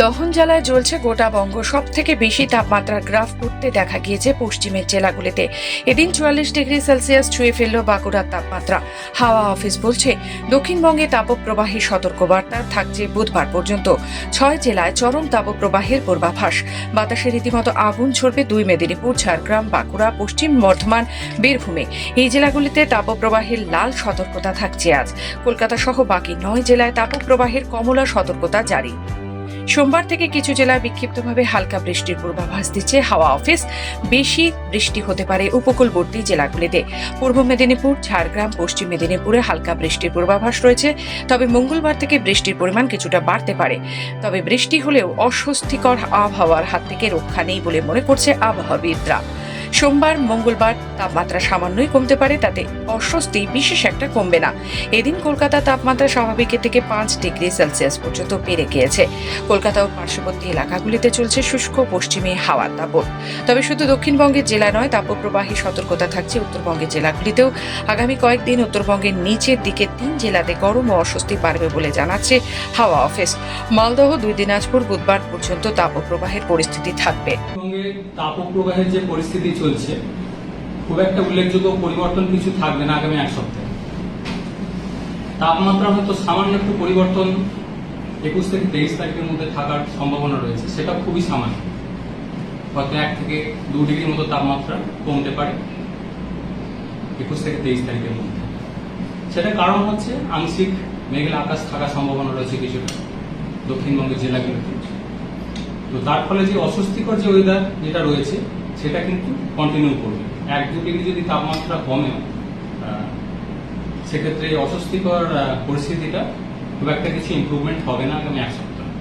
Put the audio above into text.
দহন জ্বালায় জ্বলছে গোটা বঙ্গ। সব থেকে বেশি তাপমাত্রার গ্রাফ উঠতে দেখা গিয়েছে পশ্চিমের জেলাগুলিতে। এদিন চুয়াল্লিশ ডিগ্রি সেলসিয়াস ছুঁয়ে ফেলল বাঁকুড়ার তাপমাত্রা। হাওয়া অফিস বলছে, দক্ষিণবঙ্গে তাপপ্রবাহী সতর্কবার্তা থাকছে বুধবার পর্যন্ত। ছয় জেলায় চরম তাপপ্রবাহের পূর্বাভাস। বাতাসে রীতিমতো আগুন ছড়বে দুই মেদিনীপুর, ঝাড়গ্রাম, বাঁকুড়া, পশ্চিম বর্ধমান, বীরভূমে। এই জেলাগুলিতে তাপপ্রবাহের লাল সতর্কতা থাকছে আজ। কলকাতা সহ বাকি নয় জেলায় তাপপ্রবাহের কমলা সতর্কতা জারি। সোমবার থেকে কিছু জেলায় বিক্ষিপ্তভাবে হালকা বৃষ্টির পূর্বাভাস দিচ্ছে হাওয়া অফিস। বেশি বৃষ্টি হতে পারে উপকূলবর্তী জেলাগুলিতে। পূর্ব মেদিনীপুর, ঝাড়গ্রাম, পশ্চিম মেদিনীপুরে হালকা বৃষ্টির পূর্বাভাস রয়েছে। তবে মঙ্গলবার থেকে বৃষ্টির পরিমাণ কিছুটা বাড়তে পারে। তবে বৃষ্টি হলেও অস্বস্তিকর আবহাওয়ার হাত থেকে রক্ষা নেই বলে মনে করছে আবহাওয়াবিদরা। সোমবার, মঙ্গলবার, তাপমাত্রা সামান্যই কমতে পারে, তাতে অস্বস্তি বিশেষ একটা কমবে না। এদিন কলকাতা তাপমাত্রা স্বাভাবিকের থেকে পাঁচ ডিগ্রি সেলসিয়াস পর্যন্ত বেড়ে গিয়েছে। কলকাতা ও পার্শ্ববর্তী এলাকাগুলিতে চলছে শুষ্ক পশ্চিমে হাওয়ার দাপট তবে শুধু দক্ষিণবঙ্গের জেলা নয়, তাপপ্রবাহী সতর্কতা থাকছে উত্তরবঙ্গের জেলাগুলিতেও। আগামী কয়েকদিন উত্তরবঙ্গের নিচের দিকে তিন জেলাতে গরম ও অস্বস্তি বাড়বে বলে জানাচ্ছে হাওয়া অফিস। মালদহ দুই, দিনাজপুর বুধবার পর্যন্ত তাপপ্রবাহের পরিস্থিতি থাকবে। তাপপ্রবাহের যে পরিস্থিতি খুব একটা উল্লেখযোগ্য পরিবর্তন কিছু থাকবে না আগামী এক সপ্তাহে। তাপমাত্রা হয়তো সামান্য একটু পরিবর্তন একুশ থেকে তেইশ তারিখের মধ্যে থাকার সম্ভাবনা রয়েছে, সেটা খুবই সামান্য। হয়তো এক থেকে দু ডিগ্রির মতো তাপমাত্রা কমতে পারে একুশ থেকে তেইশ তারিখের মধ্যে। সেটা কারণ হচ্ছে আংশিক মেঘলা আকাশ থাকার সম্ভাবনা রয়েছে কিছুটা দক্ষিণবঙ্গের জেলাগুলোতে। তো তার ফলে যে অস্বস্তিকর যে ওয়েদার যেটা রয়েছে সেটা কিন্তু কন্টিনিউ করবে। এক দু ডিগ্রি যদি তাপমাত্রা কমে সেক্ষেত্রে অস্বস্তিকর পরিস্থিতিটা খুব একটা কিছু ইম্প্রুভমেন্ট হবে না আগামী এক সপ্তাহে